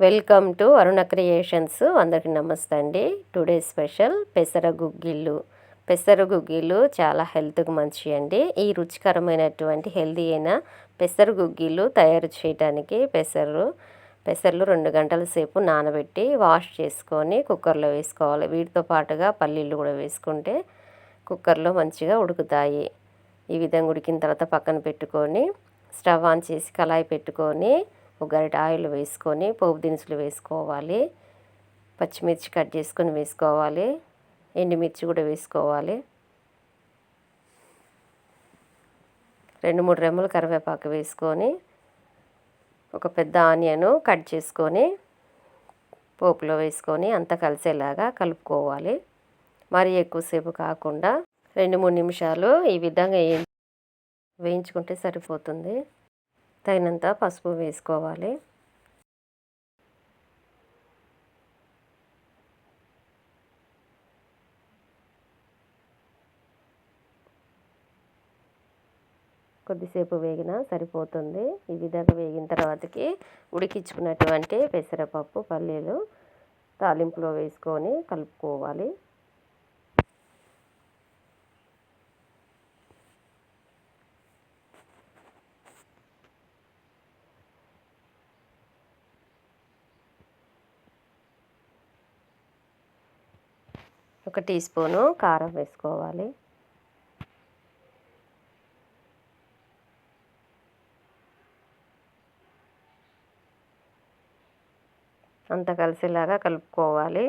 Welcome to Aruna creations. అందరికి నమస్తే అండి. టుడే స్పెషల్ పెసర గుగ్గిళ్ళు పెసర గుగ్గిళ్ళు చాలా హెల్త్కి మంచి అండి. ఈ రుచికరమైనటువంటి హెల్దీ అయిన పెసర గుగ్గిళ్ళు తయారు చేయడానికి పెసరు పెసర్లు రెండు గంటల సేపు నానబెట్టి వాష్ చేసుకొని కుక్కర్లో వేసుకోవాలి. వీటితో పాటుగా పల్లీలు కూడా వేసుకుంటే కుక్కర్లో మంచిగా ఉడుకుతాయి. ఈ విధంగా ఉడికిన తర్వాత పక్కన పెట్టుకొని స్టవ్ ఆన్ చేసి కళాయి పెట్టుకొని ఒక గరిట ఆయిల్ వేసుకొని పోపు దినుసులు వేసుకోవాలి. పచ్చిమిర్చి కట్ చేసుకొని వేసుకోవాలి. ఎండుమిర్చి కూడా వేసుకోవాలి. రెండు మూడు రెమ్మలు కరివేపాకు వేసుకొని ఒక పెద్ద ఆనియన్ కట్ చేసుకొని పోపులో వేసుకొని అంతా కలిసేలాగా కలుపుకోవాలి. మరి ఎక్కువసేపు కాకుండా రెండు మూడు నిమిషాలు ఈ విధంగా వేయించుకుంటే సరిపోతుంది. తగినంత పసుపు వేసుకోవాలి. కొద్దిసేపు వేగినా సరిపోతుంది. ఈ విధంగా వేగిన తర్వాతకి ఉడికించుకున్నటువంటి పెసరపప్పు పల్లీలు తాలింపులో వేసుకొని కలుపుకోవాలి. ఒక టీ స్పూను కారం వేసుకోవాలి. అంత కలిసేలాగా కలుపుకోవాలి.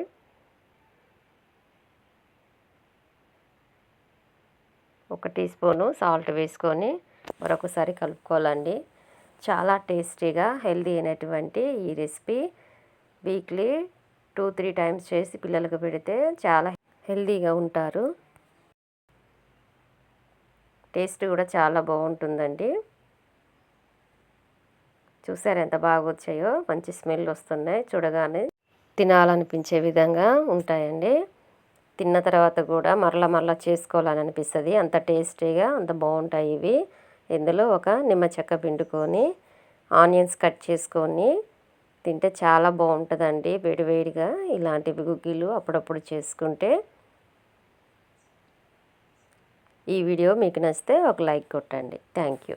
ఒక టీ స్పూను సాల్ట్ వేసుకొని మరొకసారి కలుపుకోవాలండి. చాలా టేస్టీగా హెల్దీ అయినటువంటి ఈ recipe weekly two three times చేసి పిల్లలకు పెడితే చాలా హెల్దీగా ఉంటారు. టేస్ట్ కూడా చాలా బాగుంటుందండి. చూసారు ఎంత బాగా వచ్చాయో మంచి స్మెల్ వస్తున్నాయి చూడగానే. తినాలనిపించే విధంగా ఉంటాయండి. తిన్న తర్వాత కూడా మరలా మరలా చేసుకోవాలని అనిపిస్తుంది అంత టేస్టీగా అంత బాగుంటాయి ఇవి. ఇందులో ఒక నిమ్మ చెక్క పిండుకొని ఆనియన్స్ కట్ చేసుకొని తింటే చాలా బాగుంటుందండి. వేడివేడిగా ఇలాంటివి గుగ్గిలు అప్పుడప్పుడు చేసుకుంటే ఈ వీడియో మీకు నచ్చితే ఒక లైక్ కొట్టండి. Thank you.